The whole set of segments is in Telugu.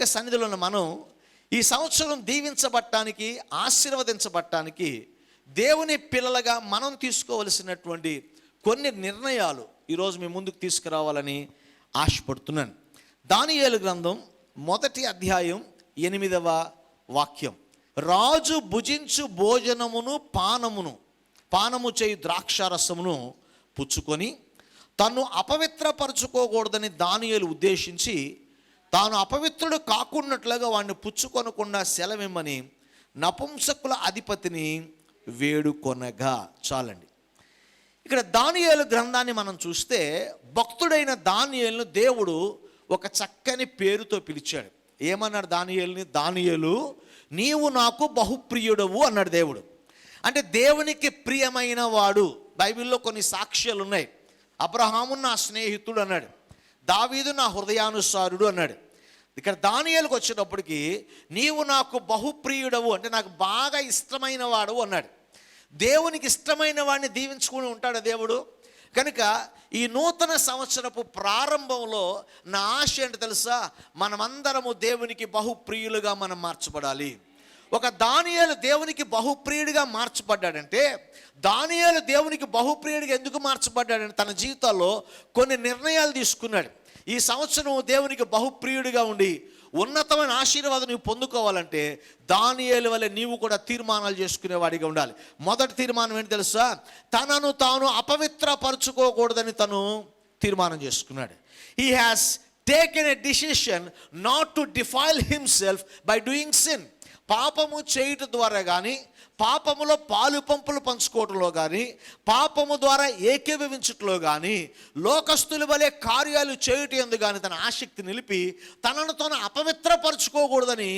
యొక్క సన్నిధిలో ఉన్న మనం ఈ సంవత్సరం దీవించబట్టానికి ఆశీర్వదించబట్టానికి దేవుని పిల్లలుగా మనం తీసుకోవలసినటువంటి కొన్ని నిర్ణయాలు ఈరోజు మీ ముందుకు తీసుకురావాలని ఆశపడుతున్నాను. దానియేలు గ్రంథం మొదటి అధ్యాయం ఎనిమిదవ వాక్యం. రాజు భుజించు భోజనమును పానమును పానము చేయి ద్రాక్షారసమును పుచ్చుకొని తను అపవిత్రపరచుకోకూడదని దానియలు ఉద్దేశించి తాను అపవిత్రుడు కాకున్నట్లుగా వాడిని పుచ్చుకొనకుండా సెలవిమ్మని నపుంసకుల అధిపతిని వేడుకొనగా. చాలండి. ఇక్కడ దానియేలు గ్రంథాన్ని మనం చూస్తే భక్తుడైన దానియేలును దేవుడు ఒక చక్కని పేరుతో పిలిచాడు. ఏమన్నాడు దానియేలుని? దానియేలు నీవు నాకు బహుప్రియుడవు అన్నాడు దేవుడు. అంటే దేవునికి ప్రియమైన వాడు. బైబిల్లో కొన్ని సాక్ష్యాలు ఉన్నాయి అబ్రహాము నా స్నేహితుడు అన్నాడు. దావీదు నా హృదయానుసారుడు అన్నాడు. ఇక్కడ దానియాలకు వచ్చేటప్పటికి నీవు నాకు బహుప్రియుడవు అంటే నాకు బాగా ఇష్టమైన వాడు అన్నాడు. దేవునికి ఇష్టమైన వాడిని దీవించుకుని ఉంటాడు దేవుడు? కనుక ఈ నూతన సంవత్సరపు ప్రారంభంలో నా ఆశ ఏంటి తెలుసా? మనమందరము దేవునికి బహుప్రియులుగా మనం మార్చబడాలి. ఒక దానియాలు దేవునికి బహుప్రియుడిగా మార్చబడ్డాడంటే దానియాలు దేవునికి బహుప్రియుడిగా ఎందుకు మార్చబడ్డాడంటే తన జీవితాల్లో కొన్ని నిర్ణయాలు తీసుకున్నాడు. ఈ సంవత్సరం దేవునికి బహుప్రియుడిగా ఉండి ఉన్నతమైన ఆశీర్వాదం నువ్వు పొందుకోవాలంటే దానియేలు వలె నీవు కూడా తీర్మానాలు చేసుకునేవాడిగా ఉండాలి. మొదటి తీర్మానం ఏంటి తెలుసా? తనను తాను అపవిత్రపరచుకోకూడదని తను తీర్మానం చేసుకున్నాడు. He has taken a decision not to defile himself by doing sin పాపము చేయుట ద్వారా కానీ పాపములో పాలు పంపులు పంచుకోవటంలో కానీ పాపము ద్వారా ఏకీభవించట్లో కానీ లోకస్తుల వలె కార్యాలు చేయుట ఎందు కానీ తన ఆసక్తి నిలిపి తనను తాను అపవిత్రపరచుకోకూడదని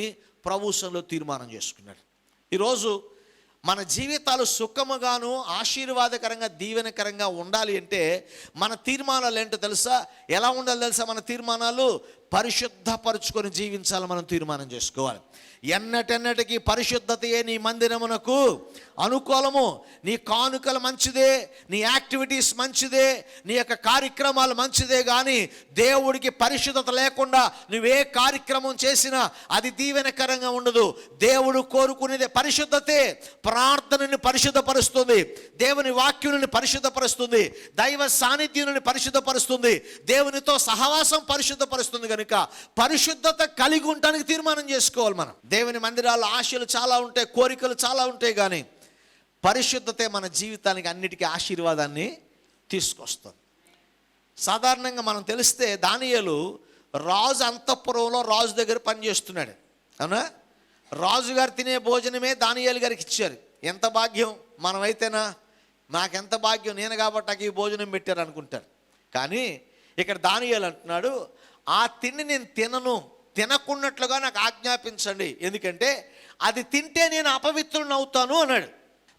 ప్రభుత్వంలో తీర్మానం చేసుకున్నాడు. ఈరోజు మన జీవితాలు సుఖముగాను ఆశీర్వాదకరంగా దీవెనకరంగా ఉండాలి అంటే మన తీర్మానాలు ఏంటో తెలుసా? ఎలా ఉండాలి తెలుసా మన తీర్మానాలు? పరిశుద్ధపరుచుకొని జీవించాలి మనం తీర్మానం చేసుకోవాలి. ఎన్నటెన్నటికి పరిశుద్ధతయే నీ మందిరమునకు అనుకూలము. నీ కానుకలు మంచిదే నీ యాక్టివిటీస్ మంచిదే నీ యొక్క కార్యక్రమాలు మంచిదే కానీ దేవుడికి పరిశుద్ధత లేకుండా నువ్వే కార్యక్రమం చేసినా అది దీవెనకరంగా ఉండదు. దేవుడు కోరుకునేది పరిశుద్ధతే. ప్రార్థనని పరిశుద్ధపరుస్తుంది. దేవుని వాక్యుని పరిశుద్ధపరుస్తుంది. దైవ సాన్నిధ్యుని పరిశుద్ధపరుస్తుంది. దేవునితో సహవాసం పరిశుద్ధపరుస్తుంది కనుక పరిశుద్ధత కలిగి ఉండడానికి తీర్మానం చేసుకోవాలి మనం. దేవుని మందిరాల్లో ఆశలు చాలా ఉంటాయి కోరికలు చాలా ఉంటాయి కానీ పరిశుద్ధతే మన జీవితానికి అన్నిటికీ ఆశీర్వాదాన్ని తీసుకొస్తుంది. సాధారణంగా మనం తెలిస్తే దానియలు రాజు అంతఃపురంలో రాజు దగ్గర పనిచేస్తున్నాడు. అవునా? రాజుగారు తినే భోజనమే దానియాలు గారికి ఇచ్చారు. ఎంత భాగ్యం మనమైతేనా? నాకెంత భాగ్యం? నేను కాబట్టి నాకు ఈ భోజనం పెట్టారు అనుకుంటారు కానీ ఇక్కడ దానియాలు అంటున్నాడు ఆ తిండి నేను తినను తినకున్నట్లుగా నాకు ఆజ్ఞాపించండి. ఎందుకంటే అది తింటే నేను అపవిత్రుని అవుతాను అన్నాడు.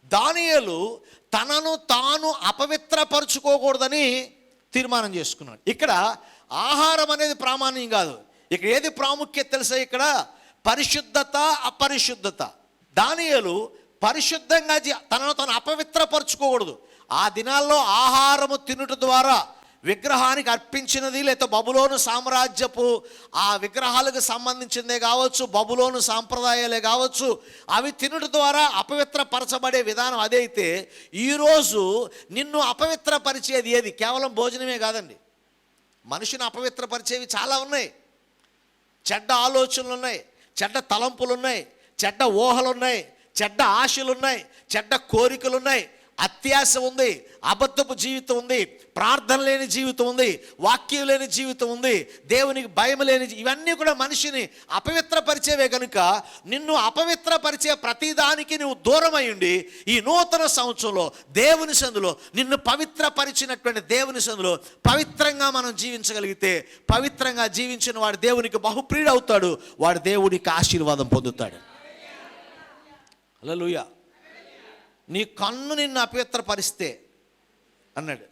దానియలు తనను తాను అపవిత్రపరుచుకోకూడదని తీర్మానం చేసుకున్నాడు. ఇక్కడ ఆహారం అనేది ప్రామాణ్యం కాదు. ఇక్కడ ఏది ప్రాముఖ్యత తెలుసా ఇక్కడ? పరిశుద్ధత అపరిశుద్ధత. దానియలు పరిశుద్ధంగా తనను తను అపవిత్రపరచుకోకూడదు. ఆ దినాల్లో ఆహారము తినుట ద్వారా విగ్రహానికి అర్పించినది లేకపోతే బబులోను సామ్రాజ్యపు ఆ విగ్రహాలకు సంబంధించిందే కావచ్చు బబులోను సాంప్రదాయాలే కావచ్చు అవి తినుట ద్వారా అపవిత్రపరచబడే విధానం అదైతే ఈరోజు నిన్ను అపవిత్రపరిచేది ఏది? కేవలం భోజనమే కాదండి. మనిషిని అపవిత్రపరిచేవి చాలా ఉన్నాయి. చెడ్డ ఆలోచనలు ఉన్నాయి చెడ్డ తలంపులు ఉన్నాయి చెడ్డ ఊహలు ఉన్నాయి చెడ్డ ఆశలు ఉన్నాయి చెడ్డ కోరికలు ఉన్నాయి అత్యాశ ఉంది అబద్ధపు జీవితం ఉంది ప్రార్థన లేని జీవితం ఉంది వాక్యం లేని జీవితం ఉంది దేవునికి భయం లేని ఇవన్నీ కూడా మనిషిని అపవిత్రపరిచేవే కనుక నిన్ను అపవిత్రపరిచే ప్రతిదానికి నువ్వు దూరమై ఉండి ఈ నూతన సంవత్సరంలో దేవుని సందులో నిన్ను పవిత్రపరిచినటువంటి దేవుని సందులో పవిత్రంగా మనం జీవించగలిగితే పవిత్రంగా జీవించిన వాడు దేవునికి బహుప్రియుడు అవుతాడు వాడు దేవునికి ఆశీర్వాదం పొందుతాడు. హల్లెలూయా. నీ కన్ను నిన్ను అపవిత్రపరిస్తే అన్నాడు.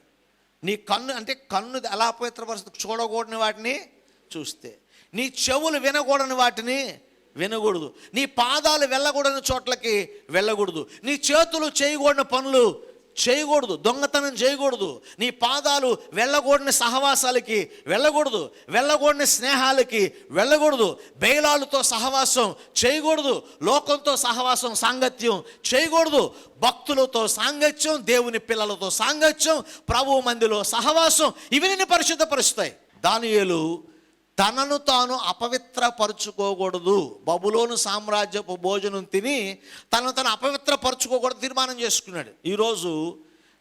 నీ కన్ను అంటే కన్ను ఎలా అపవిత్రపరుస్తుంది? చూడకూడని వాటిని చూస్తే. నీ చెవులు వినకూడని వాటిని వినకూడదు. నీ పాదాలు వెళ్ళకూడని చోట్లకి వెళ్ళకూడదు. నీ చేతులు చేయకూడని పనులు చేయకూడదు దొంగతనం చేయకూడదు. నీ పాదాలు వెళ్ళకూడని సహవాసాలకి వెళ్ళకూడదు వెళ్ళకూడని స్నేహాలకి వెళ్ళకూడదు. బేలాలతో సహవాసం చేయకూడదు లోకంతో సహవాసం సాంగత్యం చేయకూడదు. భక్తులతో సాంగత్యం దేవుని పిల్లలతో సాంగత్యం ప్రభు మందిలో సహవాసం ఇవి నిన్ను పరిశుద్ధపరుస్తాయి. దానియేలు తనను తాను అపవిత్రపరుచుకోకూడదు. బబులోను సామ్రాజ్యపు భోజనం తిని తనను తను అపవిత్రపరుచుకోకూడదు తీర్మానం చేసుకున్నాడు. ఈరోజు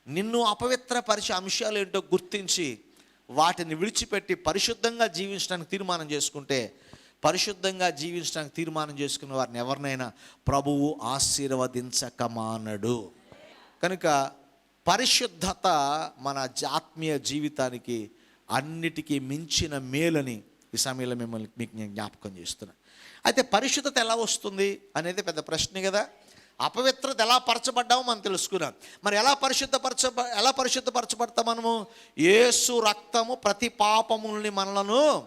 నిన్ను అపవిత్రపరిచే అంశాలు ఏంటో గుర్తించి వాటిని విడిచిపెట్టి పరిశుద్ధంగా జీవించడానికి తీర్మానం చేసుకుంటే పరిశుద్ధంగా జీవించడానికి తీర్మానం చేసుకున్న వారిని ఎవరినైనా ప్రభువు ఆశీర్వదించక మానడు. కనుక పరిశుద్ధత మన ఆత్మీయ జీవితానికి అన్నిటికీ మించిన మేలని ఈ సమయంలో మిమ్మల్ని మీకు నేను జ్ఞాపకం చేస్తున్నాను అయితే పరిశుద్ధత ఎలా వస్తుంది అనేది పెద్ద ప్రశ్న కదా. అపవిత్రత ఎలా పరచబడ్డామో మనం తెలుసుకున్నాం. మరి ఎలా పరిశుద్ధపరచ ఎలా పరిశుద్ధపరచబడతాం మనము? ఏసు రక్తము ప్రతి పాపముల్ని మనలను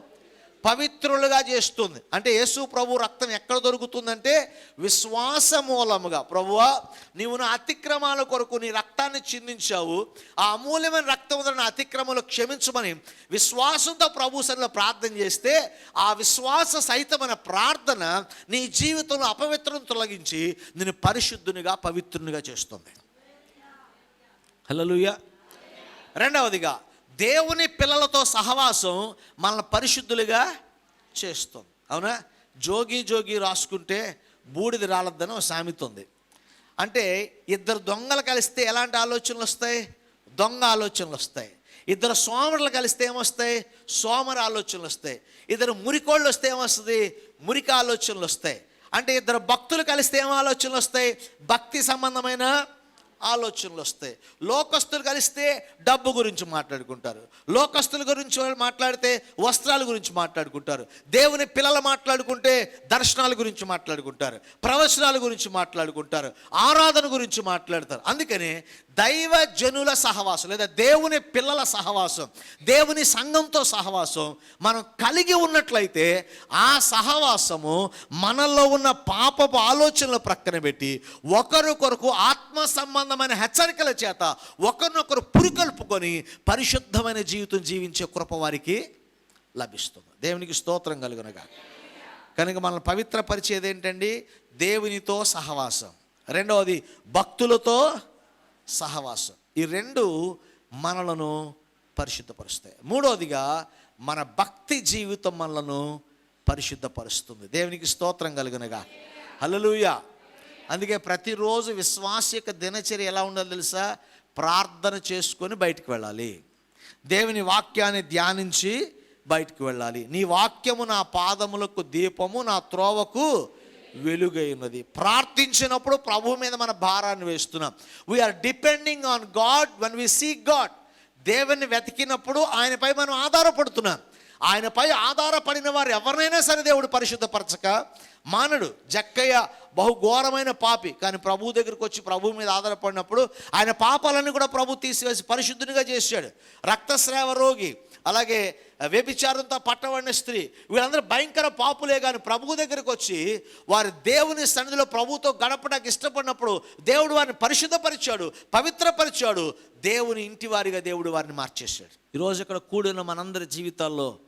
పవిత్రులుగా చేస్తుంది. అంటే యేసు ప్రభు రక్తం ఎక్కడ దొరుకుతుందంటే విశ్వాస మూలముగా. ప్రభువా నీవు నా అతిక్రమాల కొరకు నీ రక్తాన్ని చిందించావు. ఆ అమూల్యమైన రక్తం నా అతిక్రమలు క్షమించమని విశ్వాసంతో ప్రభు సరిలో ప్రార్థన చేస్తే ఆ విశ్వాస సహితమైన ప్రార్థన నీ జీవితంలో అపవిత్రం తొలగించి నేను పరిశుద్ధునిగా పవిత్రునిగా చేస్తుంది. హలోయ రెండవదిగా దేవుని పిల్లలతో సహవాసం మనల్ని పరిశుద్ధులుగా చేస్తుంది. అవునా? జోగి జోగి రాసుకుంటే బూడిది రాలద్దని ఒక సామెత ఉంది. అంటే ఇద్దరు దొంగలు కలిస్తే ఎలాంటి ఆలోచనలు వస్తాయి? దొంగ ఆలోచనలు వస్తాయి. ఇద్దరు సోమరులు కలిస్తే ఏమొస్తాయి? సోమర ఆలోచనలు వస్తాయి. ఇద్దరు మురికోళ్ళు వస్తే ఏమొస్తుంది? మురికి ఆలోచనలు వస్తాయి. అంటే ఇద్దరు భక్తులు కలిస్తే ఏం ఆలోచనలు వస్తాయి? భక్తి సంబంధమైన ఆలోచనలు వస్తాయి. లోకస్తులు కలిస్తే డబ్బు గురించి మాట్లాడుకుంటారు. లోకస్తుల గురించి మాట్లాడితే వస్త్రాల గురించి మాట్లాడుకుంటారు. దేవుని పిల్లలు మాట్లాడుకుంటే దర్శనాల గురించి మాట్లాడుకుంటారు. ప్రవచనాల గురించి మాట్లాడుకుంటారు. ఆరాధన గురించి మాట్లాడతారు. అందుకనే దైవ జనుల సహవాసం లేదా దేవుని పిల్లల సహవాసం దేవుని సంఘంతో సహవాసం మనం కలిగి ఉన్నట్లయితే ఆ సహవాసము మనలో ఉన్న పాపపు ఆలోచనలు ప్రక్కన పెట్టి ఒకరికొరకు ఆత్మ సంబంధమైన హెచ్చరికల చేత ఒకరినొకరు పురికల్పుకొని పరిశుద్ధమైన జీవితం జీవించే కృప వారికి లభిస్తుంది. దేవునికి స్తోత్రం కలుగునగా. కనుక మనల్ని పవిత్రపరిచేది ఏంటండి? దేవునితో సహవాసం. రెండవది భక్తులతో సహవాసం. ఈ రెండు మనలను పరిశుద్ధపరుస్తాయి. మూడవదిగా మన భక్తి జీవితం మనలను పరిశుద్ధపరుస్తుంది. దేవునికి స్తోత్రం కలుగునగా. హల్లెలూయా. అందుకే ప్రతిరోజు విశ్వాస యొక్క దినచర్య ఎలా ఉండాలి తెలుసా? ప్రార్థన చేసుకొని బయటికి వెళ్ళాలి. దేవుని వాక్యాన్ని ధ్యానించి బయటికి వెళ్ళాలి. నీ వాక్యము నా పాదములకు దీపము నా త్రోవకు వెలుగై ఉన్నది ప్రార్థించినప్పుడు ప్రభు మీద మన భారాన్ని వేస్తున్నాం. We are depending on God when we see God దేవుని వెతికినప్పుడు ఆయనపై మనం ఆధారపడుతున్నాం. ఆయనపై ఆధారపడిన వారు ఎవరినైనా సరే దేవుడు పరిశుద్ధపరచక మానడు. జక్కయ్య బహుఘోరమైన పాపి. కానీ ప్రభు దగ్గరికి వచ్చి ప్రభు మీద ఆధారపడినప్పుడు ఆయన పాపాలన్నీ కూడా ప్రభు తీసివేసి పరిశుద్ధునిగా చేశాడు. రక్తస్రావ రోగి అలాగే వ్యభిచారంతో పట్టబడిన స్త్రీ. వీళ్ళందరూ భయంకర పాపులే కానీ ప్రభువు దగ్గరికి వచ్చి వారి దేవుని సన్నిధిలో ప్రభుతో గడపడానికి ఇష్టపడినప్పుడు దేవుడు వారిని పరిశుద్ధపరిచాడు పవిత్రపరిచాడు. దేవుని ఇంటి వారిగా దేవుడు వారిని మార్చేశాడు. ఈరోజు ఇక్కడ కూడిన మనందరి జీవితాల్లో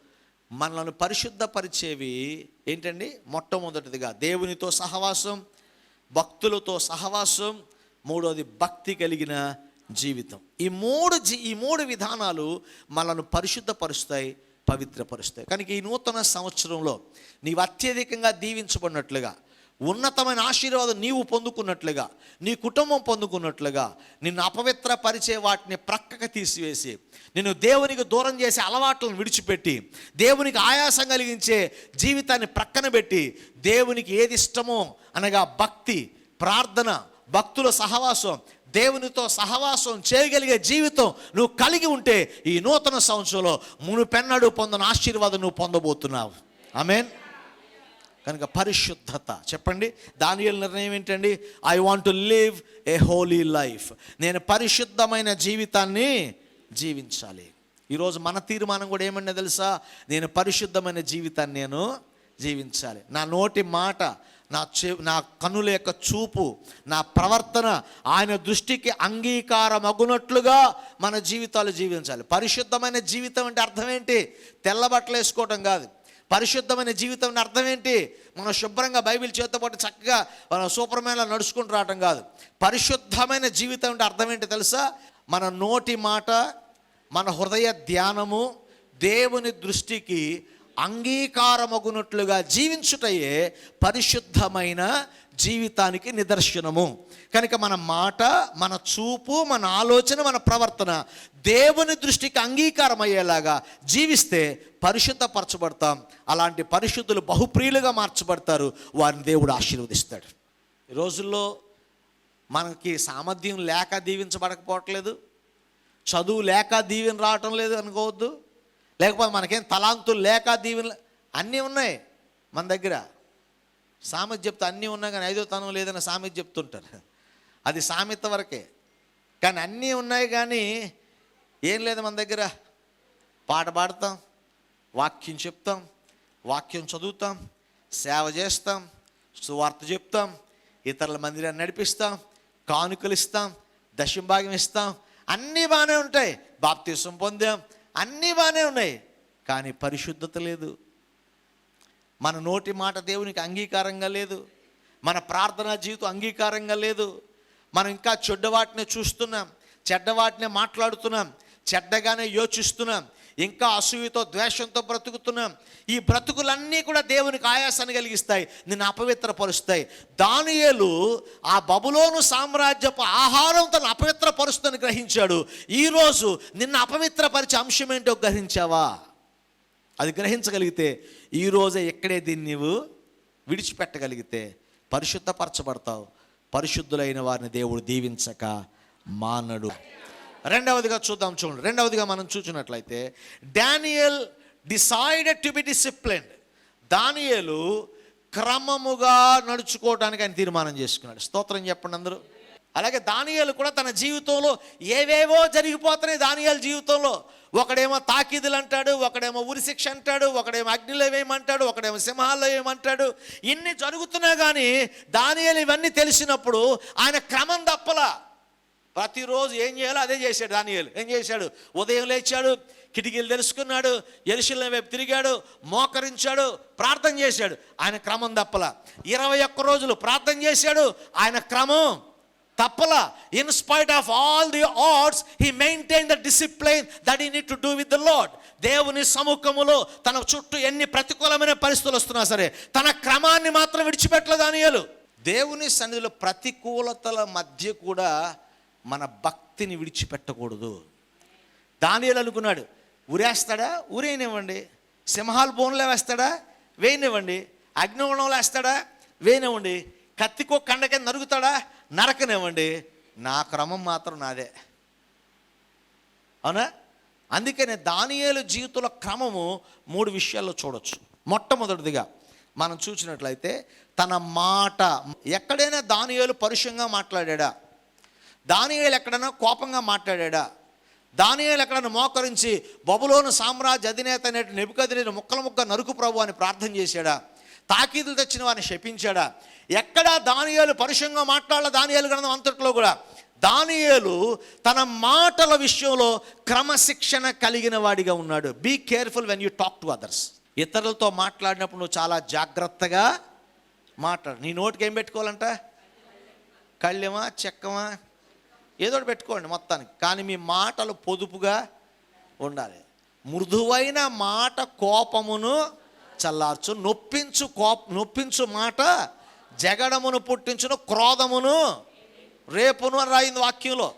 మనల్ని పరిశుద్ధపరిచేవి ఏంటండి? మొట్టమొదటిదిగా దేవునితో సహవాసం భక్తులతో సహవాసం మూడోది భక్తి కలిగిన జీవితం. ఈ మూడు జీ ఈ మూడు విధానాలు మనల్ని పరిశుద్ధపరుస్తాయి పవిత్రపరుస్తాయి. కనుక ఈ నూతన సంవత్సరంలో నీవు అత్యధికంగా దీవించబడినట్లుగా ఉన్నతమైన ఆశీర్వాదం నీవు పొందుకున్నట్లుగా నీ కుటుంబం పొందుకున్నట్లుగా నిన్ను అపవిత్రపరిచే వాటిని ప్రక్కకు తీసివేసి నిన్ను దేవునికి దూరం చేసే అలవాట్లను విడిచిపెట్టి దేవునికి ఆయాసం కలిగించే జీవితాన్ని ప్రక్కన పెట్టి దేవునికి ఏది ఇష్టమో అనగా భక్తి ప్రార్థన భక్తుల సహవాసం దేవునితో సహవాసం చేయగలిగే జీవితం నువ్వు కలిగి ఉంటే ఈ నూతన సంవత్సరంలో మునుపెన్నడు పొందిన ఆశీర్వాదం నువ్వు పొందబోతున్నావు. ఆమెన్ కనుక పరిశుద్ధత. చెప్పండి దాని నిర్ణయం ఏంటండి? I want to live a holy life నేను పరిశుద్ధమైన జీవితాన్ని జీవించాలి. ఈరోజు మన తీర్మానం కూడా ఏమన్నా తెలుసా? నేను పరిశుద్ధమైన జీవితాన్ని నేను జీవించాలి. నా నోటి మాట నా చె నా కనుల యొక్క చూపు నా ప్రవర్తన ఆయన దృష్టికి అంగీకారమగునట్లుగా మన జీవితాలు జీవించాలి. పరిశుద్ధమైన జీవితం అంటే అర్థం ఏంటి? తెల్ల బట్టలు వేసుకోవటం కాదు. పరిశుద్ధమైన జీవితం అంటే అర్థం ఏంటి? మనం శుభ్రంగా బైబిల్ చేతితో పాటు చక్కగా మనం సూపర్ మ్యాన్లో నడుచుకుంటూ రావటం కాదు. పరిశుద్ధమైన జీవితం అంటే అర్థం ఏంటి తెలుసా? మన నోటి మాట మన హృదయ ధ్యానము దేవుని దృష్టికి అంగీకారమగునట్లుగా జీవించుటయే పరిశుద్ధమైన జీవితానికి నిదర్శనము. కనుక మన మాట మన చూపు మన ఆలోచన మన ప్రవర్తన దేవుని దృష్టికి అంగీకారం అయ్యేలాగా జీవిస్తే పరిశుద్ధపరచబడతాం. అలాంటి పరిశుద్ధులు బహుప్రియులుగా మార్చబడతారు. వారిని దేవుడు ఆశీర్వదిస్తాడు. ఈ రోజుల్లో మనకి సామర్థ్యం లేక దీవించబడకపోవట్లేదు. చదువు లేక దీవెన రావటం లేదు అనుకోవద్దు. లేకపోతే మనకేం తలాంతులు లేక దీవెనలు అన్నీ ఉన్నాయి మన దగ్గర. సామెత చెప్తే అన్నీ ఉన్నాయి కానీ ఐదో తనం లేదని సామెత చెప్తుంటారు. అది సామెత వరకే. కానీ అన్నీ ఉన్నాయి కానీ ఏం లేదు మన దగ్గర. పాట పాడతాం వాక్యం చెప్తాం వాక్యం చదువుతాం సేవ చేస్తాం సువార్త చెప్తాం ఇతరుల మందిరాన్ని నడిపిస్తాం కానుకలు ఇస్తాం దశంభాగం ఇస్తాం అన్నీ బాగానే ఉంటాయి. బాప్తీసం పొందాం అన్నీ బాగానే ఉన్నాయి కానీ పరిశుద్ధత లేదు. మన నోటి మాట దేవునికి అంగీకారంగా లేదు. మన ప్రార్థనా జీవితం అంగీకారంగా లేదు. మనం ఇంకా చెడ్డవాటిని చూస్తున్నాం చెడ్డవాటినే మాట్లాడుతున్నాం చెడ్డగానే యోచిస్తున్నాం ఇంకా అసూయతో ద్వేషంతో బ్రతుకుతున్నాం ఈ బ్రతుకులన్నీ కూడా దేవునికి ఆయాసాన్ని కలిగిస్తాయి నిన్ను అపవిత్రపరుస్తాయి. దానియేలు ఆ బబులోను సామ్రాజ్యపు ఆహారం తను అపవిత్రపరుస్తుందని గ్రహించాడు. ఈరోజు నిన్ను అపవిత్రపరిచే అంశం ఏంటో గ్రహించావా? అది గ్రహించగలిగితే ఈరోజే ఎక్కడే దీన్ని నీవు విడిచిపెట్టగలిగితే పరిశుద్ధపరచబడతావు. పరిశుద్ధులైన వారిని దేవుడు దీవించక మానడు. రెండవదిగా చూద్దాం చూడండి. రెండవదిగా మనం చూసినట్లయితే Daniel decided to be disciplined. దానియలు క్రమముగా నడుచుకోవడానికి ఆయన తీర్మానం చేసుకున్నాడు. స్తోత్రం చెప్పండి అందరూ. అలాగే దానియాలు కూడా తన జీవితంలో ఏవేవో జరిగిపోతున్నాయి దానియాల జీవితంలో. ఒకడేమో తాకీదులు అంటాడు ఒకడేమో ఉరిశిక్ష అంటాడు ఒకడేమో అగ్నిలో వేయమంటాడు ఒకడేమో సింహాల్లో వేయమంటాడు. ఇన్ని జరుగుతున్నా కానీ దానియాలు ఇవన్నీ తెలిసినప్పుడు ఆయన క్రమం తప్పలా. ప్రతిరోజు ఏం చేయాలో అదే చేశాడు దానియాలు. ఏం చేశాడు? ఉదయం లేచాడు కిటికీలు తెలుసుకున్నాడు ఎరుశల వైపు తిరిగాడు మోకరించాడు ప్రార్థన చేశాడు. ఆయన క్రమం తప్పల. ఇరవై ఒక్క రోజులు ప్రార్థన చేశాడు ఆయన క్రమం తప్పల. In spite of all the odds he maintain the discipline that he need to do with the Lord దేవుని సముఖములో తన చుట్టూ ఎన్ని ప్రతికూలమైన పరిస్థితులు వస్తున్నా సరే తన క్రమాన్ని మాత్రం విడిచిపెట్టలేదు దానియాలు. దేవుని సన్నిధిలో ప్రతికూలతల మధ్య కూడా మన భక్తిని విడిచిపెట్టకూడదు. దానియాలు అనుకున్నాడు ఉరేస్తాడా ఊరేయనివ్వండి. సింహాలు బోన్లో వేస్తాడా? వేయనివ్వండి. అగ్నివణంలో వేస్తాడా? వేయనివ్వండి. కత్తికో కండకే నరుగుతాడా నరకనివ్వండి. నా క్రమం మాత్రం నాదే. అవునా? అందుకనే దానియేలు జీవితంలో క్రమము మూడు విషయాల్లో చూడొచ్చు. మొట్టమొదటిదిగా మనం చూసినట్లయితే తన మాట ఎక్కడైనా దానియేలు పరుషంగా మాట్లాడా దానియాలు ఎక్కడన్నా కోపంగా మాట్లాడా దానియాలు ఎక్కడన్నా మోకరించి బబులోను సామ్రాజ్య అధినేత అనేటి నెబుకదిని ముక్కల ముక్క నరుకు ప్రభు అని ప్రార్థన చేశాడా? తాకీదులు తెచ్చిన వారిని శపించాడా? ఎక్కడా దానియాలు పరుషంగా మాట్లాడాల? దానియాలు గ్రంథం అంతట్లో కూడా. దానియేలు తన మాటల విషయంలో క్రమశిక్షణ కలిగిన వాడిగా ఉన్నాడు. Be careful when you talk to others ఇతరులతో మాట్లాడినప్పుడు నువ్వు చాలా జాగ్రత్తగా మాట్లాడు. నీ నోటికి ఏం పెట్టుకోవాలంట? కళ్ళెమా చెక్కమా? ఏదో పెట్టుకోండి మొత్తానికి. కానీ మీ మాటలు పొదుపుగా ఉండాలి. మృదువైన మాట కోపమును చల్లార్చు నొప్పించు కోప నొప్పించు మాట జగడమును పుట్టించును క్రోధమును రేపును అని రాయింది వాక్యంలో.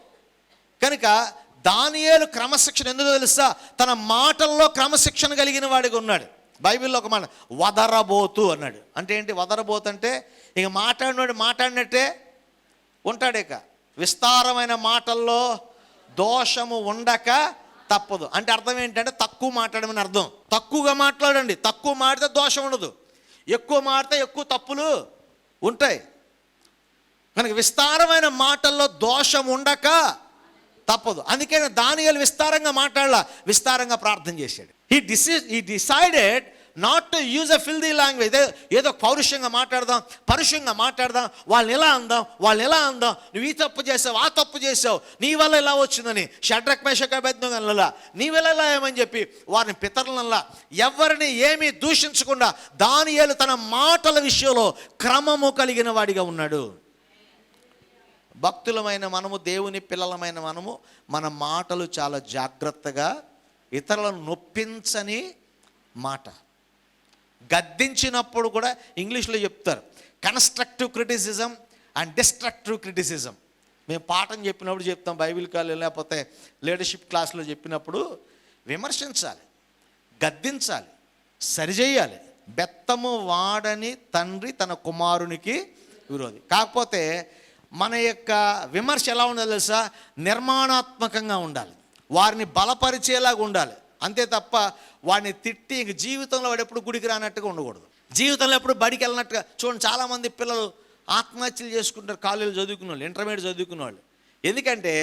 కనుక దానియేలు క్రమశిక్షణ ఎందుకు తెలుసా? తన మాటల్లో క్రమశిక్షణ కలిగిన వాడిగా ఉన్నాడు. బైబిల్లో ఒక మాట వదరబోతు అన్నాడు. అంటే ఏంటి? వదరబోతు అంటే ఇక మాట్లాడినాడు మాట్లాడినట్టే ఉంటాడు ఇక. విస్తారమైన మాటల్లో దోషము ఉండక తప్పదు. అంటే అర్థం ఏంటంటే తక్కువ మాట్లాడమని అర్థం. తక్కువగా మాట్లాడండి. తక్కువ మాడితే దోషం ఉండదు. ఎక్కువ మాడితే ఎక్కువ తప్పులు ఉంటాయి. కనుక విస్తారమైన మాటల్లో దోషం ఉండక తప్పదు. అందుకని దానియాలు విస్తారంగా మాట్లాడాల. విస్తారంగా ప్రార్థన చేశాడు. ఈ డిసి ఈ decided not to use a filthy language ఏదో పౌరుషంగా మాట్లాడదాం పరుషంగా మాట్లాడదాం. వాళ్ళని ఎలా అందాం? వాళ్ళని ఎలా అందాం? నువ్వు ఈ తప్పు చేసావు ఆ తప్పు చేసావు. నీ వల్ల ఇలా వచ్చిందని? షడ్రక్ మేషక నీ వల్ల ఇలా ఏమని చెప్పి? వారిని పితరులల్లా ఎవరిని ఏమీ దూషించకుండా దానియేలు తన మాటల విషయంలో క్రమము కలిగిన వాడిగా ఉన్నాడు. భక్తులమైన మనము దేవుని పిల్లలమైన మనము మన మాటలు చాలా జాగ్రత్తగా ఇతరులను నొప్పించని మాట. గద్దించినప్పుడు కూడా ఇంగ్లీష్లో చెప్తారు constructive criticism and destructive criticism మేము పాఠం చెప్పినప్పుడు చెప్తాం బైబిల్ కాలేజ్ లేకపోతే లీడర్షిప్ క్లాస్లో చెప్పినప్పుడు విమర్శించాలి గద్దించాలి సరిచేయాలి. బెత్తము వాడని తండ్రి తన కుమారునికి విరోధి. కాకపోతే మన యొక్క విమర్శ ఎలా ఉండాలి తెలుసా? నిర్మాణాత్మకంగా ఉండాలి. వారిని బలపరిచేలాగా ఉండాలి. అంతే తప్ప వాడిని తిట్టి ఇంక జీవితంలో వాడు ఎప్పుడు గుడికి రానట్టుగా ఉండకూడదు. జీవితంలో ఎప్పుడు బడికి వెళ్ళినట్టుగా చూడండి చాలామంది పిల్లలు ఆత్మహత్యలు చేసుకుంటారు కాలేజీలు చదువుకున్న వాళ్ళు ఇంటర్మీడియట్ చదువుకున్న వాళ్ళు. ఎందుకంటే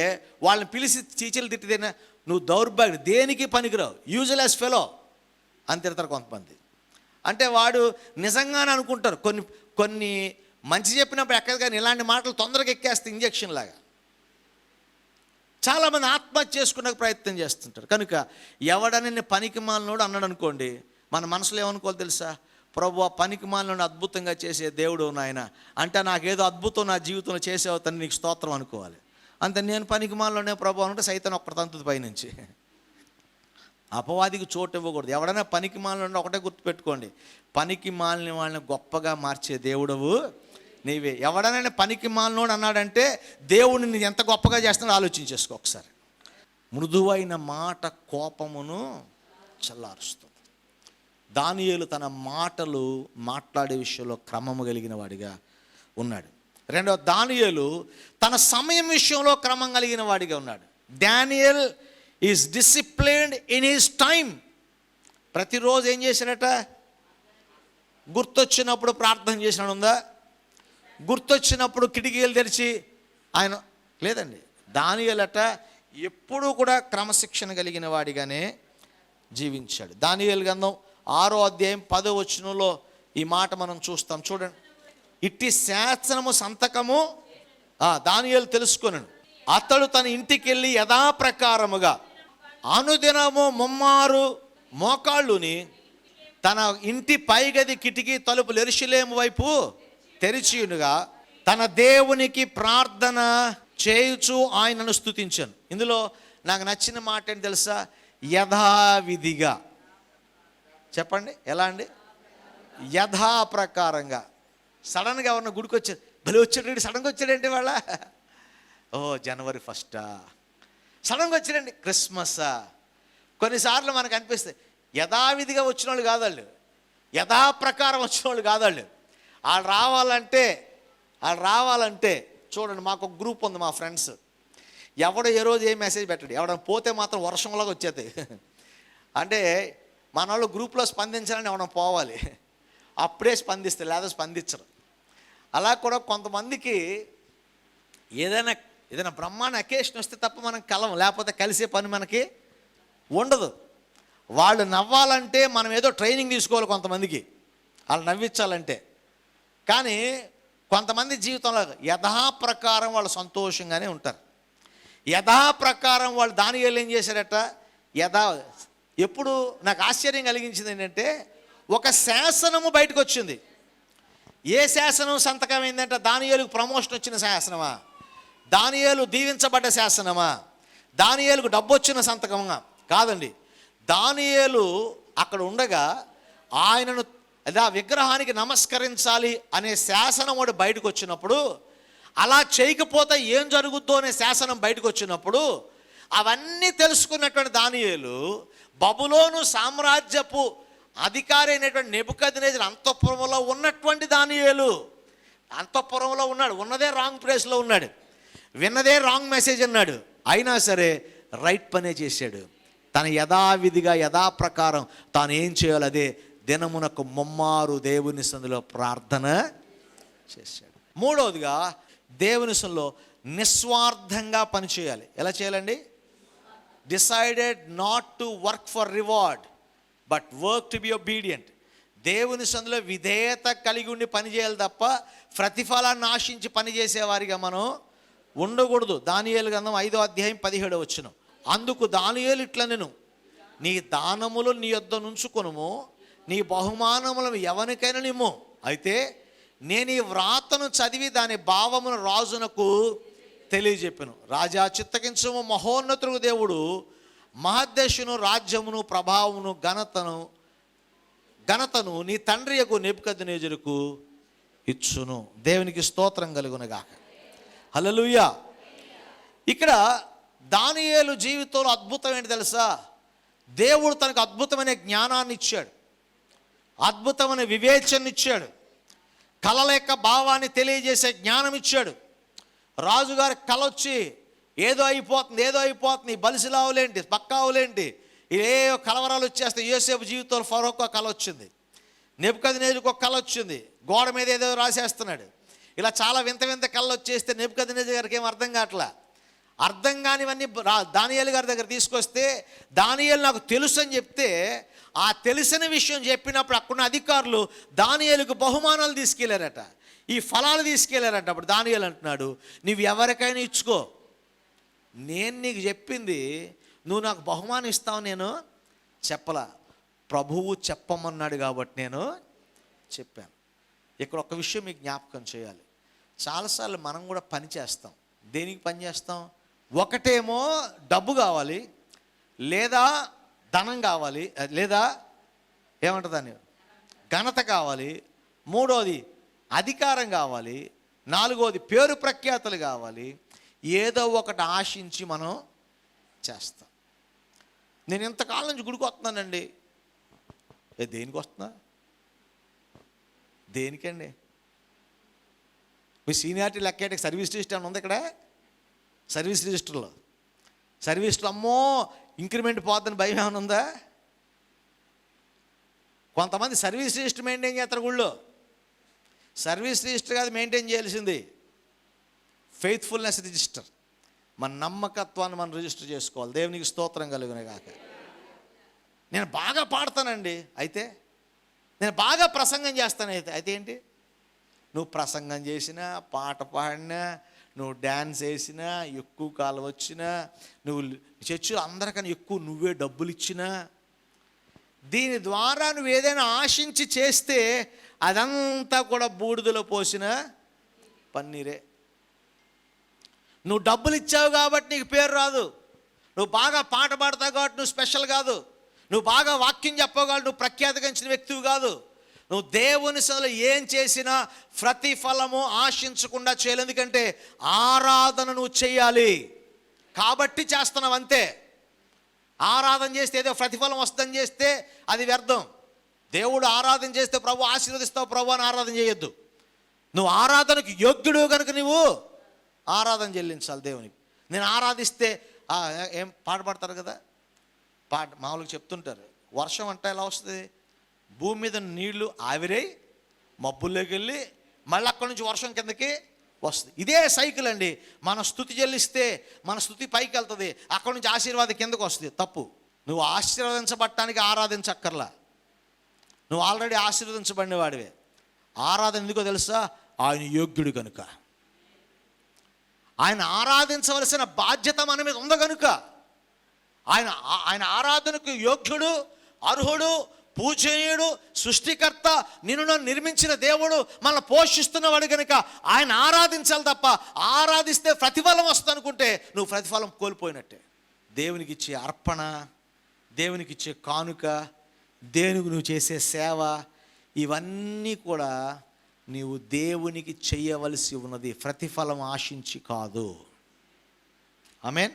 వాళ్ళని పిలిచి టీచర్లు తిట్టిదేనా నువ్వు దౌర్భాగ్యం దేనికి పనికిరావు? యూజ్లెస్ ఫెలో అని తిడతారు కొంతమంది. అంటే వాడు నిజంగానే అనుకుంటారు కొన్ని కొన్ని మంచి చెప్పినప్పుడు ఎక్కడ కానీ ఇలాంటి మాటలు తొందరగా ఎక్కేస్తే ఇంజక్షన్ లాగా. చాలామంది ఆత్మహత్య చేసుకునే ప్రయత్నం చేస్తుంటారు. కనుక ఎవడని పనికి మాలినోడు అన్నాడు అనుకోండి మన మనసులో ఏమనుకోవాలి తెలుసా? ప్రభు ఆ పనికి మాలినోడు అద్భుతంగా చేసే దేవుడు నాయన అంటే నాకేదో అద్భుతం నా జీవితంలో చేసేవు తను నీకు స్తోత్రం అనుకోవాలి. అంతే నేను పనికి మాలిలోనే ప్రభు అంటే సైతం ఒక్కటి తంతుది పైనుంచి. అపవాదికి చోటు ఇవ్వకూడదు. ఎవడైనా పనికి మాలిన ఒకటే గుర్తుపెట్టుకోండి పనికి మాలిన వాళ్ళని గొప్పగా మార్చే దేవుడవు నీవే. ఎవడనైనా పనికి మాలనోడు అన్నాడంటే దేవుడిని నీ ఎంత గొప్పగా చేస్తున్నాడో ఆలోచించేసుకో ఒకసారి. మృదువైన మాట కోపమును చల్లారుస్తుంది. దానియేలు తన మాటలు మాట్లాడే విషయంలో క్రమము కలిగిన వాడిగా ఉన్నాడు. రెండవ దానియేలు తన సమయం విషయంలో క్రమం కలిగిన వాడిగా ఉన్నాడు. Daniel is disciplined in his time ప్రతిరోజు ఏం చేశాడట? గుర్తొచ్చినప్పుడు ప్రార్థన చేసినాడు ఉందా? గుర్తొచ్చినప్పుడు కిటికీలు తెరిచి ఆయన లేదండి దానియలట ఎప్పుడూ కూడా క్రమశిక్షణ కలిగిన వాడిగానే జీవించాడు. దానియేలు గంధం ఆరో అధ్యాయం పదో వచనంలో ఈ మాట మనం చూస్తాం. చూడండి. ఇట్టి శాసనము సంతకము దానియలు తెలుసుకున్నాడు అతడు తన ఇంటికి వెళ్ళి యథాప్రకారముగా అనుదినము ముమ్మారు మోకాళ్ళుని తన ఇంటి పైగది కిటికీ తలుపులు ఎరుషులేము వైపు తెరిచియునుగా తన దేవునికి ప్రార్థన చేయుచు ఆయనను స్తుతించాను. ఇందులో నాకు నచ్చిన మాట ఏంటి తెలుసా? యథావిధిగా. చెప్పండి ఎలా అండి? యథా ప్రకారంగా సడన్గా ఎవరిన గుడికి వచ్చారు భలే వచ్చాడు సడన్గా వచ్చాడండి వాళ్ళ ఓ జనవరి ఫస్టా? సడన్గా వచ్చాడండి క్రిస్మస్సా కొన్నిసార్లు మనకు అనిపిస్తాయి యథావిధిగా వచ్చిన వాళ్ళు కాదు వాళ్ళు యథాప్రకారం వచ్చిన వాళ్ళు కాదు వాళ్ళు వాళ్ళు రావాలంటే వాళ్ళు రావాలంటే చూడండి మాకు ఒక గ్రూప్ ఉంది మా ఫ్రెండ్స్. ఎవడో ఏ రోజు ఏ మెసేజ్ పెట్టాడు. ఎవడ పోతే మాత్రం వర్షంలోకి వచ్చేది. అంటే మన వాళ్ళు గ్రూప్లో స్పందించాలని ఎవడం పోవాలి. అప్పుడే స్పందిస్తారు లేదా స్పందించరు. అలా కూడా కొంతమందికి ఏదైనా ఏదైనా బ్రహ్మాండ అకేషన్ వస్తే తప్ప మనం కలం లేకపోతే కలిసే పని మనకి ఉండదు. వాళ్ళు నవ్వాలంటే మనం ఏదో ట్రైనింగ్ తీసుకోవాలి కొంతమందికి. వాళ్ళు నవ్వించాలంటే. కానీ కొంతమంది జీవితంలో యథాప్రకారం వాళ్ళు సంతోషంగానే ఉంటారు. యథాప్రకారం వాళ్ళు దాని ఏం చేశారట? యథా ఎప్పుడు నాకు ఆశ్చర్యం కలిగించింది ఏంటంటే ఒక శాసనము బయటకు వచ్చింది ఏ శాసనం సంతకం ఏంటంటే దానియేలుకు ప్రమోషన్ వచ్చిన శాసనమా? దానియేలు దీవించబడ్డ శాసనమా? దానియేలుకు డబ్బు వచ్చిన సంతకమా? కాదండి. దానియేలు అక్కడ ఉండగా ఆయనను అదే ఆ విగ్రహానికి నమస్కరించాలి అనే శాసనం వాడు బయటకు వచ్చినప్పుడు అలా చేయకపోతే ఏం జరుగుద్దో అనే శాసనం బయటకు వచ్చినప్పుడు అవన్నీ తెలుసుకున్నటువంటి దానియేలు బబులోను సామ్రాజ్యపు అధికారి అయినటువంటి నెబుకదినేజర్ అంతఃపురంలో ఉన్నటువంటి దానియేలు. అంతఃపురంలో ఉన్నాడు ఉన్నదే రాంగ్ ప్లేస్లో ఉన్నాడు. విన్నదే రాంగ్ మెసేజ్ అన్నాడు. అయినా సరే రైట్ పనే చేశాడు. తన యథావిధిగా యథాప్రకారం తాను ఏం చేయాలి అదే దినమునకు ముమ్మారు దేవుని సందులో ప్రార్థన చేశాడు. మూడవదిగా దేవుని సందులో నిస్వార్థంగా పనిచేయాలి ఎలా చేయాలండి? Decided not to work for reward but work to be obedient దేవుని సందులో విధేయత కలిగి ఉండి పని చేయాలి తప్ప ప్రతిఫలాన్ని ఆశించి పనిచేసేవారిగా మనం ఉండకూడదు. దానియేలు గంధం ఐదో అధ్యాయం పదిహేడు వచ్చిన అందుకు దానియేలు ఇట్లా నేను నీ దానములు నీ యొద్ద నుంచుకొనుము నీ బహుమానములను ఎవరికైనా నిమ్ము అయితే నేను ఈ వ్రాతను చదివి దాని భావమును రాజునకు తెలియజెప్పాను. రాజా చిత్తకించము మహోన్నతుడు దేవుడు మహద్దేశును రాజ్యమును ప్రభావమును ఘనతను ఘనతను నీ తండ్రి యొక్క నేజులకు ఇచ్చును. దేవునికి స్తోత్రం కలుగునగాక. హలలుయ్యా ఇక్కడ దానియేలు జీవితంలో అద్భుతం ఏంటి తెలుసా? దేవుడు తనకు అద్భుతమైన జ్ఞానాన్ని ఇచ్చాడు. అద్భుతమైన వివేచన ఇచ్చాడు. కళల యొక్క భావాన్ని తెలియజేసే జ్ఞానం ఇచ్చాడు. రాజుగారి కళ వచ్చి ఏదో అయిపోతుంది ఏదో అయిపోతుంది బలిసిలావులేంటి పక్కావులేంటి ఏ కలవరాలు వచ్చేస్తాయి యోసేపు జీవితంలో ఫరోక్ కళ వచ్చింది. నెప్పుకది నేజుకు ఒక కళ వచ్చింది. గోడ మీద ఏదో రాసేస్తున్నాడు. ఇలా చాలా వింత వింత కళ్ళు వచ్చేస్తే నెప్పుకది నేజు గారికి ఏం అర్థం కావట్లా? అర్థం కానివన్నీ దానియాలు గారి దగ్గర తీసుకొస్తే దానియాలు నాకు తెలుసు అని చెప్తే ఆ తెలిసిన విషయం చెప్పినప్పుడు అక్కడున్న అధికారులు దానియలకు బహుమానాలు తీసుకెళ్ళారట. ఈ ఫలాలు తీసుకెళ్ళారట. అప్పుడు దానియలు అంటున్నాడు నువ్వు ఎవరికైనా ఇచ్చుకో. నేను నీకు చెప్పింది నువ్వు నాకు బహుమానం ఇస్తావు నేను చెప్పలా. ప్రభువు చెప్పమన్నాడు కాబట్టి నేను చెప్పాను. ఇక్కడ ఒక విషయం మీకు జ్ఞాపకం చేయాలి. చాలాసార్లు మనం కూడా పని చేస్తాం. దేనికి పని చేస్తాం? ఒకటేమో డబ్బు కావాలి లేదా ధనం కావాలి లేదా ఏమంటుందని ఘనత కావాలి మూడోది అధికారం కావాలి నాలుగోది పేరు ప్రఖ్యాతలు కావాలి ఏదో ఒకటి ఆశించి మనం చేస్తాం. నేను ఇంతకాలం నుంచి గుడికి వస్తున్నానండి. ఏ దేనికి వస్తున్నా? దేనికండి? మీ సీనియారిటీ లెక్కేట సర్వీస్ రిజిస్టర్ ఉంది ఇక్కడ? సర్వీస్ రిజిస్టర్లో. సర్వీస్లో అమ్మో ఇంక్రిమెంట్ పోద్దని భయం ఏమైనా ఉందా? కొంతమంది సర్వీస్ రిజిస్టర్ మెయింటైన్ చేస్తారు గుళ్ళో. సర్వీస్ రిజిస్టర్ కాదు మెయింటైన్ చేయాల్సింది. Faithfulness register. మన నమ్మకత్వాన్ని మనం రిజిస్టర్ చేసుకోవాలి. దేవునికి స్తోత్రం కలుగునే కాక నేను బాగా పాడతానండి. అయితే నేను బాగా ప్రసంగం చేస్తాను. అయితే అయితే ఏంటి? నువ్వు ప్రసంగం చేసినా పాట పాడినా నువ్వు డ్యాన్స్ వేసినా ఎక్కువ కాలం వచ్చినా నువ్వు చర్చిలో అందరికన్నా ఎక్కువ నువ్వే డబ్బులు ఇచ్చినా దీని ద్వారా నువ్వు ఏదైనా ఆశించి చేస్తే అదంతా కూడా బూడిదలో పోసిన పన్నీరే. నువ్వు డబ్బులు ఇచ్చావు కాబట్టి నీకు పేరు రాదు. నువ్వు బాగా పాట పాడతావు కాబట్టి నువ్వు స్పెషల్ కాదు. నువ్వు బాగా వాక్యం చెప్పవు కాబట్టి నువ్వు ప్రఖ్యాతిగించిన వ్యక్తివి కాదు. నువ్వు దేవుని సభలో ఏం చేసినా ప్రతిఫలము ఆశించకుండా చేయాలి. ఎందుకంటే ఆరాధన నువ్వు చేయాలి. కాబట్టి చేస్తున్నావు అంతే. ఆరాధన చేస్తే ఏదో ప్రతిఫలం వస్తుందని చేస్తే అది వ్యర్థం. దేవుడు ఆరాధన చేస్తే ప్రభు ఆశీర్వదిస్తావు ప్రభు అని ఆరాధన చేయొద్దు. నువ్వు ఆరాధనకు యోగ్యుడు కనుక నువ్వు ఆరాధన చెల్లించాలి దేవునికి. నేను ఆరాధిస్తే ఏం పాట పాడతారు కదా? పాట మామూలుగా చెప్తుంటారు. వర్షం అంటే ఎలా వస్తుంది? భూమి మీద నీళ్ళు ఆవిరై మబ్బుల్లోకి వెళ్ళి మళ్ళీ అక్కడి నుంచి వర్షం కిందకి వస్తుంది. ఇదే సైకిల్ అండి. మన స్థుతి చెల్లిస్తే మన స్థుతి పైకి వెళ్తుంది. అక్కడి నుంచి ఆశీర్వాదం కిందకు వస్తుంది. తప్పు. నువ్వు ఆశీర్వదించబట్టానికి ఆరాధించక్కర్లా. నువ్వు ఆల్రెడీ ఆశీర్వదించబడిన వాడివే ఆరాధన ఎందుకో తెలుసా? ఆయన యోగ్యుడు కనుక ఆయన ఆరాధించవలసిన బాధ్యత మన మీద ఉంది కనుక ఆయన ఆయన ఆరాధనకు యోగ్యుడు అర్హుడు పూజనీయుడు సృష్టికర్త నిన్ను నన్ను నిర్మించిన దేవుడు మన పోషిస్తున్నవాడు కనుక ఆయన ఆరాధించాలి తప్ప ఆరాధిస్తే ప్రతిఫలం వస్తుంది అనుకుంటే నువ్వు ప్రతిఫలం కోల్పోయినట్టే. దేవునికి ఇచ్చే అర్పణ దేవునికి ఇచ్చే కానుక దేవునికి నువ్వు చేసే సేవ ఇవన్నీ కూడా నీవు దేవునికి చేయవలసి ఉన్నది. ప్రతిఫలం ఆశించి కాదు. ఆమెన్?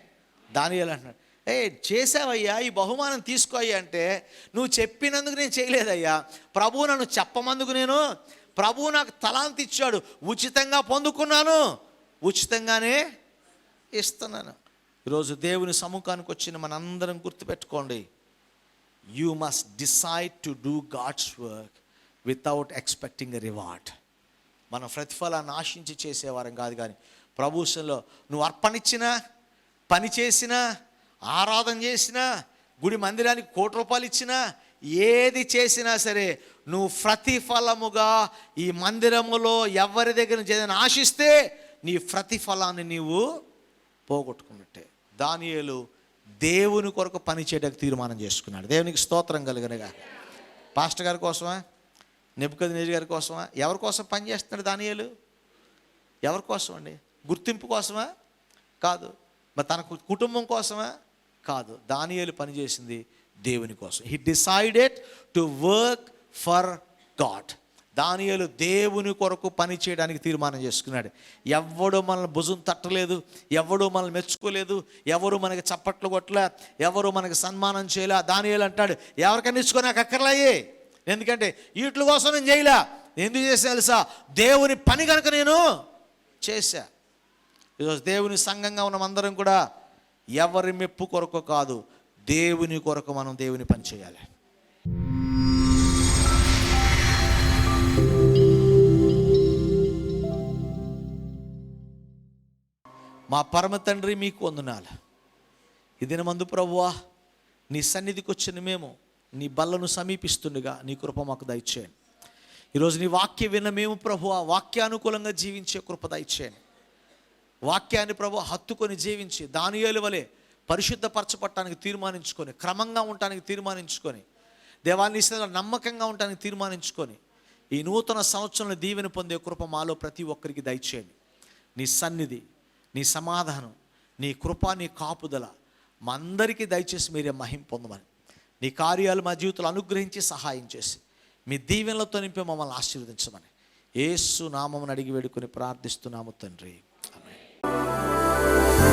దాని అంటున్నాడు. ఏ చేసావయ్యా ఈ బహుమానం తీసుకోయ్యా అంటే నువ్వు చెప్పినందుకు నేను చేయలేదయ్యా. ప్రభువు నన్ను చెప్పమందుకు నేను ప్రభువు నాకు తలాంతి ఇచ్చాడు. ఉచితంగా పొందుకున్నాను. ఉచితంగానే ఇస్తున్నాను. ఈరోజు దేవుని సముఖానికి వచ్చిన మనందరం గుర్తుపెట్టుకోండి. You must decide to do God's work without expecting a reward మనం ప్రతిఫలాన్ని ఆశించి చేసేవారం కాదు కానీ ప్రభుత్వంలో నువ్వు అర్పణిచ్చినా పని చేసినా ఆరాధన చేసినా గుడి మందిరానికి కోటి రూపాయలు ఇచ్చినా ఏది చేసినా సరే నువ్వు ప్రతిఫలముగా ఈ మందిరములో ఎవరి దగ్గర నుంచి ఏదైనా ఆశిస్తే నీ ప్రతిఫలాన్ని నీవు పోగొట్టుకున్నట్టే. దానియలు దేవుని కొరకు పని చేయడానికి తీర్మానం చేసుకున్నాడు. దేవునికి స్తోత్రం కలిగినగా. పాస్టర్ గారి కోసమా? నిపుకది నెప్పుకది గారి కోసమా? ఎవరి కోసం పని చేస్తున్నాడు దానియేలు? ఎవరి కోసం అండి గుర్తింపు కోసమా? కాదు. మరి తన కుటుంబం కోసమా? కాదు. దానియేలు పనిచేసింది దేవుని కోసం. He decided to work for God దానియలు దేవుని కొరకు పని చేయడానికి తీర్మానం చేసుకున్నాడు. ఎవడు మనల్ని భుజం తట్టలేదు ఎవడు మనల్ని మెచ్చుకోలేదు ఎవరు మనకి చప్పట్లు కొట్టలే ఎవరు మనకి సన్మానం చేయలే దానియలు అంటాడు ఎవరికైనా ఇచ్చుకో నాకు ఎందుకంటే వీటి కోసం నేను చేయలే. ఎందుకు చేసా తెలుసా? దేవుని పని కనుక నేను చేశా. ఈరోజు దేవుని సంఘంగా ఉన్న అందరం కూడా ఎవరి మెప్పు కొరకు కాదు దేవుని కొరకు మనం దేవుని పని చేయాలి. మా పరమ తండ్రి మీకు వందనాలు. ఈ దినమందు ప్రభువా నీ సన్నిధికి వచ్చిన మేము నీ బల్లను సమీపిస్తుండగా నీ కృప మాకు దయచేయండి. ఈరోజు నీ వాక్య విన్న మేము ప్రభు వాక్యానుకూలంగా జీవించే కృప దయచేయండి. వాక్యాన్ని ప్రభు హత్తుకొని జీవించి దానియేలు వలె పరిశుద్ధపరచబట్టడానికి తీర్మానించుకొని క్రమంగా ఉండటానికి తీర్మానించుకొని దేవాన్ని నమ్మకంగా ఉండటానికి తీర్మానించుకొని ఈ నూతన సంవత్సరంలో దీవెన పొందే కృప మాలో ప్రతి ఒక్కరికి దయచేయండి. నీ సన్నిధి నీ సమాధానం నీ కృప నీ కాపుదల మా అందరికీ దయచేసి మీరే మహిం పొందమని నీ కార్యాలు మా జీవితంలో అనుగ్రహించి సహాయం చేసి మీ దీవెనలతో నింపి మమ్మల్ని ఆశీర్వదించమని ఏసు నామమును అడిగి వేడుకొని ప్రార్థిస్తున్నాము తండ్రి. ఆమేన్